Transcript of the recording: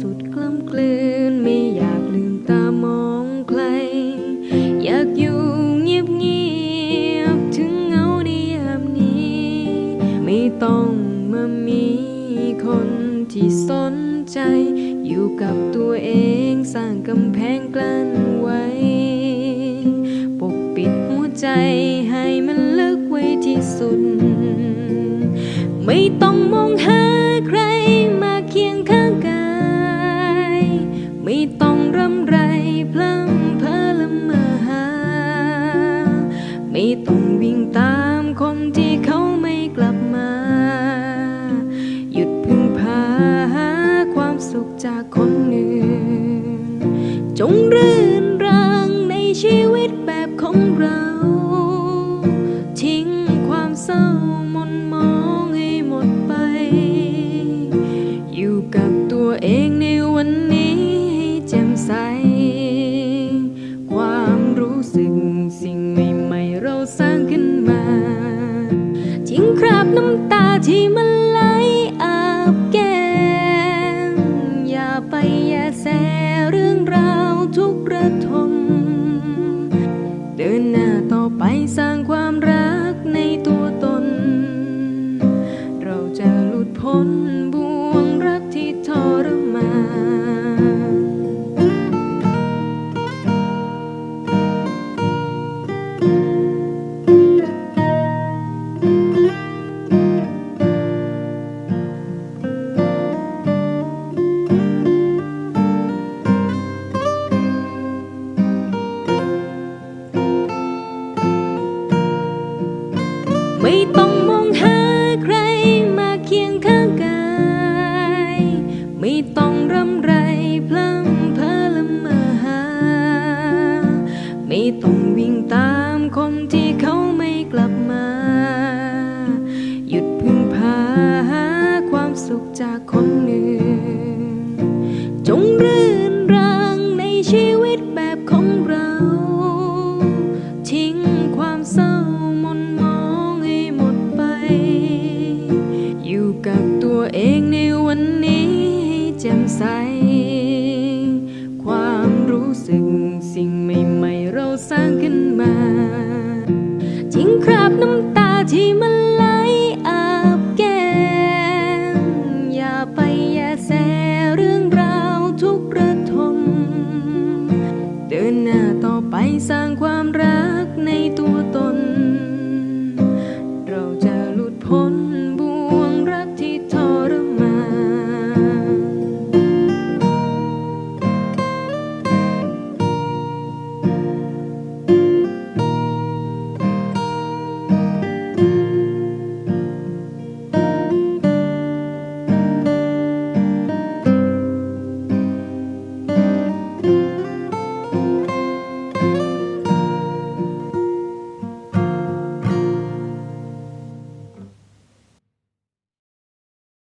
สุดกล้ำกลืน ไม่อยากลืมตามองใคร อยากอยู่เงียบเงียบๆถึงเงาในยามนี้ ไม่ต้องมามีคนที่สนใจ อยู่กับตัวเองสร้างกำแพงกลั้นไว้ ปกปิดหัวใจให้มันลึกไว้ที่สุด ไม่ต้องมองหาใคร ต้องวิ่งตามคนที่เขาไม่กลับมา หยุดพึ่งพาหาความสุขจากคนอื่น จงเรื่ ที่มันไหลอาบแก้มอย่าไปแยแสเรื่องราวทุกระทม เดินหน้าต่อไปสร้างความรักในตัวตน เราจะหลุดพ้น ไม่ต้องมองหาใครมาเคียงข้างกาย ไม่ต้องร่ำไรพลังพาละมาหา ไม่ต้องวิ่งตามคนที่เขาไม่กลับมา หยุดพึ่งพาหาความสุขจากคน ขึ้นมา ทิ้งคราบน้ำตาที่มันไหลอาบแก้มอย่าไปแยแสเรื่องราวทุกระทม เดินหน้าต่อไปสร้างความรักในตัว